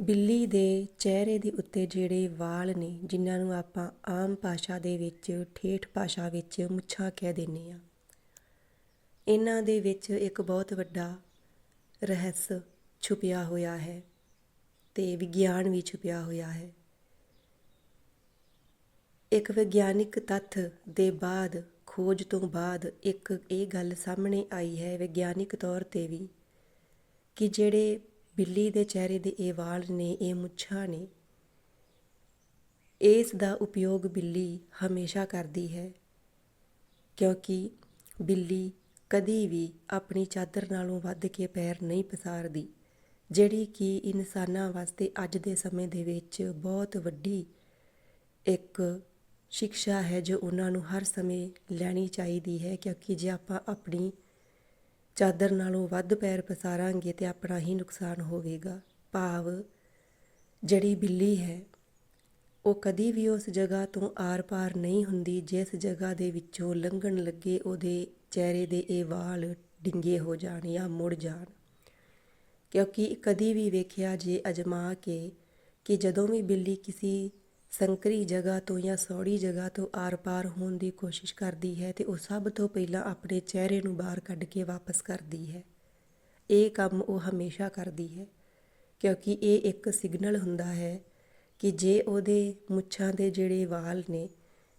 ਬਿੱਲੀ ਦੇ ਚਿਹਰੇ ਦੇ ਉੱਤੇ ਜਿਹੜੇ ਵਾਲ ਨੇ, ਜਿਨ੍ਹਾਂ ਨੂੰ ਆਪਾਂ ਆਮ ਭਾਸ਼ਾ ਦੇ ਵਿੱਚ, ਠੇਠ ਭਾਸ਼ਾ ਵਿੱਚ ਮੁੱਛਾਂ ਕਹਿ ਦਿੰਦੇ ਆ ਇਹਨਾਂ ਦੇ ਵਿੱਚ ਇੱਕ ਬਹੁਤ ਵੱਡਾ ਰਹੱਸ ਛੁਪਿਆ ਹੋਇਆ ਹੈ ਤੇ ਵਿਗਿਆਨ ਵੀ ਛੁਪਿਆ ਹੋਇਆ ਹੈ। ਇੱਕ ਵਿਗਿਆਨਿਕ ਤੱਥ ਦੇ ਬਾਅਦ, ਖੋਜ ਤੋਂ ਬਾਅਦ ਇੱਕ ਇਹ ਗੱਲ ਸਾਹਮਣੇ ਆਈ ਹੈ ਵਿਗਿਆਨਿਕ ਤੌਰ ਤੇ ਵੀ ਕਿ ਜਿਹੜੇ ਬਿੱਲੀ ਦੇ ਚਿਹਰੇ ਦੇ ਇਹ ਵਾਲ ਨੇ, ਇਹ ਮੁੱਛਾਂ ਨੇ। ਇਸ ਦਾ ਉਪਯੋਗ ਬਿੱਲੀ ਹਮੇਸ਼ਾ ਕਰਦੀ ਹੈ, ਕਿਉਂਕਿ ਬਿੱਲੀ ਕਦੀ ਵੀ ਆਪਣੀ ਚਾਦਰ ਨਾਲੋਂ ਵੱਧ ਕੇ ਪੈਰ ਨਹੀਂ ਪਸਾਰਦੀ, ਜਿਹੜੀ ਕਿ ਇਨਸਾਨਾਂ ਵਾਸਤੇ ਅੱਜ ਦੇ ਸਮੇਂ ਦੇ ਵਿੱਚ ਬਹੁਤ ਵੱਡੀ ਇੱਕ ਸਿੱਖਿਆ ਹੈ ਜੋ ਉਹਨਾਂ ਨੂੰ ਹਰ ਸਮੇਂ ਲੈਣੀ ਚਾਹੀਦੀ ਹੈ, ਕਿਉਂਕਿ ਜੇ ਆਪਾਂ ਆਪਣੀ ਚਾਦਰ ਨਾਲੋਂ ਵੱਧ ਪੈਰ ਪਸਾਰਾਂਗੇ ਤੇ ਆਪਣਾ ਹੀ ਨੁਕਸਾਨ ਹੋਵੇਗਾ। ਭਾਵ, ਜਿਹੜੀ ਬਿੱਲੀ ਹੈ, ਉਹ ਕਦੀ ਵੀ ਉਸ ਜਗ੍ਹਾ ਤੋਂ ਆਰ-ਪਾਰ ਨਹੀਂ ਹੁੰਦੀ ਜਿਸ ਜਗ੍ਹਾ ਦੇ ਵਿੱਚੋਂ ਲੰਘਣ ਲੱਗੇ ਉਹਦੇ ਚਿਹਰੇ ਦੇ ਇਹ ਵਾਲ ਡਿੰਗੇ ਹੋ ਜਾਣ ਜਾਂ ਮੁੜ ਜਾਣ। ਕਿਉਂਕਿ ਕਦੀ ਵੀ ਵੇਖਿਆ ਜੇ ਅਜਮਾ ਕੇ ਕਿ ਜਦੋਂ ਵੀ ਬਿੱਲੀ ਕਿਸੇ ਸੰਕਰੀ ਜਗ੍ਹਾ ਤੋਂ ਜਾਂ ਸੌੜੀ ਜਗ੍ਹਾ ਤੋਂ ਆਰ-ਪਾਰ ਹੋਣ ਦੀ ਕੋਸ਼ਿਸ਼ ਕਰਦੀ ਹੈ ਤੇ ਉਹ ਸਭ ਤੋਂ ਪਹਿਲਾਂ ਆਪਣੇ ਚਿਹਰੇ ਨੂੰ ਬਾਹਰ ਕੱਢ ਕੇ ਵਾਪਸ ਕਰਦੀ ਹੈ। ਇਹ ਕੰਮ ਉਹ ਹਮੇਸ਼ਾ ਕਰਦੀ ਹੈ, ਕਿਉਂਕਿ ਇਹ ਇੱਕ ਸਿਗਨਲ ਹੁੰਦਾ ਹੈ ਕਿ ਜੇ ਉਹਦੇ ਮੁੱਛਾਂ ਦੇ ਜਿਹੜੇ ਵਾਲ ਨੇ,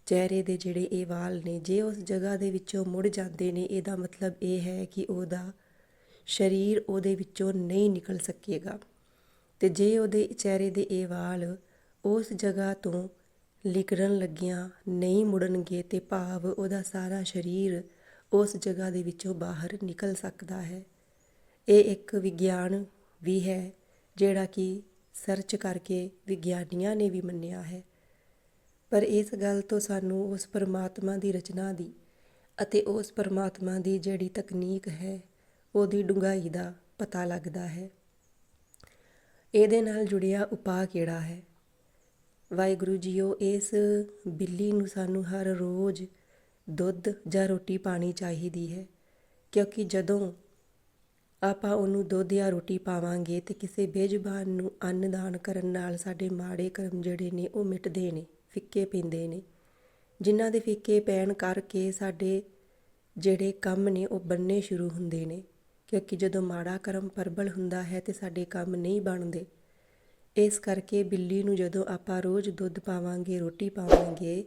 ਚਿਹਰੇ ਦੇ ਜਿਹੜੇ ਇਹ ਵਾਲ ਨੇ, ਜੇ ਉਸ ਜਗ੍ਹਾ ਦੇ ਵਿੱਚੋਂ ਮੁੜ ਜਾਂਦੇ ਨੇ, ਇਹਦਾ ਮਤਲਬ ਇਹ ਹੈ ਕਿ ਉਹਦਾ ਸਰੀਰ ਉਹਦੇ ਵਿੱਚੋਂ ਨਹੀਂ ਨਿਕਲ ਸਕੇਗਾ। ਤੇ ਜੇ ਉਹਦੇ ਚਿਹਰੇ ਦੇ ਇਹ ਵਾਲ ਉਸ ਜਗ੍ਹਾ ਤੋਂ ਲਿਕੜਨ ਲੱਗਿਆਂ, ਨਹੀਂ ਮੁੜਨਗੇ ਅਤੇ ਭਾਵ ਉਹਦਾ ਸਾਰਾ ਸਰੀਰ ਉਸ ਜਗ੍ਹਾ ਦੇ ਵਿੱਚੋਂ ਬਾਹਰ ਨਿਕਲ ਸਕਦਾ ਹੈ। ਇਹ ਇੱਕ ਵਿਗਿਆਨ ਵੀ ਹੈ, ਜਿਹੜਾ ਕਿ ਸਰਚ ਕਰਕੇ ਵਿਗਿਆਨੀਆਂ ਨੇ ਵੀ ਮੰਨਿਆ ਹੈ। ਪਰ ਇਸ ਗੱਲ ਤੋਂ ਸਾਨੂੰ ਉਸ ਪਰਮਾਤਮਾ ਦੀ ਰਚਨਾ ਦੀ ਅਤੇ ਉਸ ਪਰਮਾਤਮਾ ਦੀ ਜਿਹੜੀ ਤਕਨੀਕ ਹੈ, ਉਹਦੀ ਡੂੰਘਾਈ ਦਾ ਪਤਾ ਲੱਗਦਾ ਹੈ। ਇਹਦੇ ਨਾਲ ਜੁੜਿਆ ਉਪਾਅ ਕਿਹੜਾ ਹੈ? ਵਾਹਿਗੁਰੂ ਜੀਓ, ਇਸ ਬਿੱਲੀ ਨੂੰ ਸਾਨੂੰ ਹਰ ਰੋਜ਼ ਦੁੱਧ ਜਾਂ ਰੋਟੀ ਪਾਣੀ ਚਾਹੀਦੀ ਹੈ। ਕਿਉਂਕਿ ਜਦੋਂ ਆਪਾਂ ਉਹਨੂੰ ਦੁੱਧ ਜਾਂ ਰੋਟੀ ਪਾਵਾਂਗੇ ਤੇ ਕਿਸੇ ਬੇਜ਼ੁਬਾਨ ਨੂੰ ਅੰਨ ਦਾਨ ਕਰਨ ਨਾਲ ਸਾਡੇ ਮਾੜੇ ਕਰਮ ਜਿਹੜੇ ਨੇ ਉਹ ਮਿਟਦੇ ਨੇ, ਫਿੱਕੇ ਪੈਂਦੇ ਨੇ। ਜਿਨ੍ਹਾਂ ਦੇ ਫਿੱਕੇ ਪੈਣ ਕਰਕੇ ਸਾਡੇ ਜਿਹੜੇ ਕੰਮ ਨੇ ਉਹ ਬੰਨੇ ਸ਼ੁਰੂ ਹੁੰਦੇ ਨੇ। ਕਿਉਂਕਿ ਜਦੋਂ ਮਾੜਾ ਕਰਮ ਪਰਬਲ ਹੁੰਦਾ ਹੈ ਤੇ ਸਾਡੇ ਕੰਮ ਨਹੀਂ ਬਣਦੇ ਇਸ ਕਰਕੇ ਬਿੱਲੀ ਨੂੰ ਜਦੋਂ ਆਪਾਂ ਰੋਜ਼ ਦੁੱਧ ਪਾਵਾਂਗੇ, ਰੋਟੀ ਪਾਵਾਂਗੇ,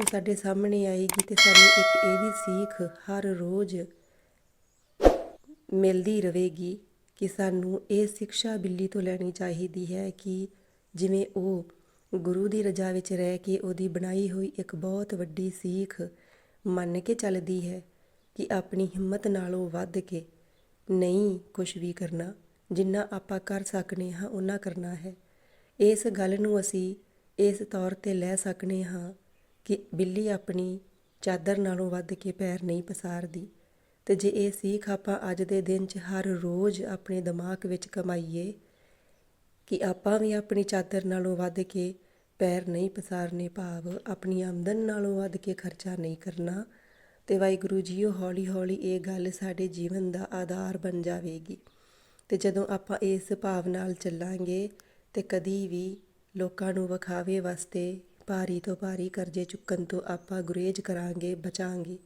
ਉਹ ਸਾਡੇ ਸਾਹਮਣੇ ਆਏਗੀ ਤੇ ਸਾਨੂੰ ਇੱਕ ਇਹ ਵੀ ਸਿੱਖ ਹਰ ਰੋਜ਼ ਮਿਲਦੀ ਰਹੇਗੀ ਕਿ ਸਾਨੂੰ ਇਹ ਸਿੱਖਿਆ ਬਿੱਲੀ ਤੋਂ ਲੈਣੀ ਚਾਹੀਦੀ ਹੈ ਕਿ ਜਿਵੇਂ ਉਹ ਗੁਰੂ ਦੀ ਰਜਾ ਵਿੱਚ ਰਹਿ ਕੇ ਉਹਦੀ ਬਣਾਈ ਹੋਈ ਇੱਕ ਬਹੁਤ ਵੱਡੀ ਸਿੱਖ ਮੰਨ ਕੇ ਚੱਲਦੀ ਹੈ ਕਿ ਆਪਣੀ ਹਿੰਮਤ ਨਾਲੋਂ ਵੱਧ ਕੇ ਨਹੀਂ ਕੁਝ ਵੀ ਕਰਨਾ। ਜਿੰਨਾ ਆਪਾਂ ਕਰ ਸਕਨੇ ਹਾਂ ਉਨਾ ਕਰਨਾ ਹੈ। ਇਸ ਗੱਲ ਨੂੰ ਅਸੀਂ ਇਸ ਤੌਰ ਤੇ ਲੈ ਸਕਨੇ ਹਾਂ ਕਿ ਬਿੱਲੀ ਆਪਣੀ ਚਾਦਰ ਨਾਲੋਂ ਵੱਧ ਕੇ ਪੈਰ ਨਹੀਂ ਪਸਾਰਦੀ। ਤੇ ਜੇ ਇਹ ਸਿੱਖ ਆਪਾਂ ਅੱਜ ਦੇ ਦਿਨ 'ਚ ਹਰ ਰੋਜ਼ ਆਪਣੇ ਦਿਮਾਗ ਵਿੱਚ ਕਮਾਈਏ ਕਿ ਆਪਾਂ ਵੀ ਆਪਣੀ ਚਾਦਰ ਨਾਲੋਂ ਵੱਧ ਕੇ ਪੈਰ ਨਹੀਂ ਪਸਾਰਨੇ ਭਾਵ ਆਪਣੀ ਆਮਦਨ ਨਾਲੋਂ ਵੱਧ ਕੇ ਖਰਚਾ ਨਹੀਂ ਕਰਨਾ, ਤੇ ਵਾਹਿਗੁਰੂ ਜੀਓ ਹੌਲੀ ਹੌਲੀ ਇਹ ਗੱਲ ਸਾਡੇ ਜੀਵਨ ਦਾ ਆਧਾਰ ਬਣ ਜਾਵੇਗੀ। ਅਤੇ ਜਦੋਂ ਆਪਾਂ ਇਸ ਭਾਵ ਨਾਲ ਚੱਲਾਂਗੇ ਤਾਂ ਕਦੀ ਵੀ ਲੋਕਾਂ ਨੂੰ ਵਿਖਾਵੇ ਵਾਸਤੇ ਭਾਰੀ ਤੋਂ ਭਾਰੀ ਕਰਜ਼ੇ ਚੁੱਕਣ ਤੋਂ ਆਪਾਂ ਗੁਰੇਜ਼ ਕਰਾਂਗੇ, ਬਚਾਂਗੇ।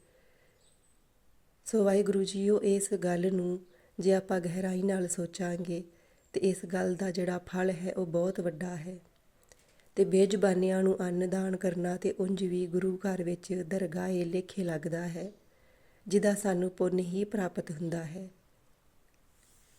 ਸੋ ਵਾਹਿਗੁਰੂ ਜੀਓ, ਇਸ ਗੱਲ ਨੂੰ ਜੇ ਆਪਾਂ ਗਹਿਰਾਈ ਨਾਲ ਸੋਚਾਂਗੇ ਤੇ ਇਸ ਗੱਲ ਦਾ ਜਿਹੜਾ ਫਲ ਹੈ ਉਹ ਬਹੁਤ ਵੱਡਾ ਹੈ। ਤੇ ਬੇਜ਼ੁਬਾਨਿਆਂ ਨੂੰ ਅੰਨ ਦਾਨ ਕਰਨਾ ਤੇ ਉਂਝ ਵੀ ਗੁਰੂ ਘਰ ਵਿੱਚ ਦਰਗਾਹੇ ਲੇਖੇ ਲੱਗਦਾ ਹੈ, ਜਿਹਦਾ ਸਾਨੂੰ ਪੁੰਨ ਹੀ ਪ੍ਰਾਪਤ ਹੁੰਦਾ ਹੈ।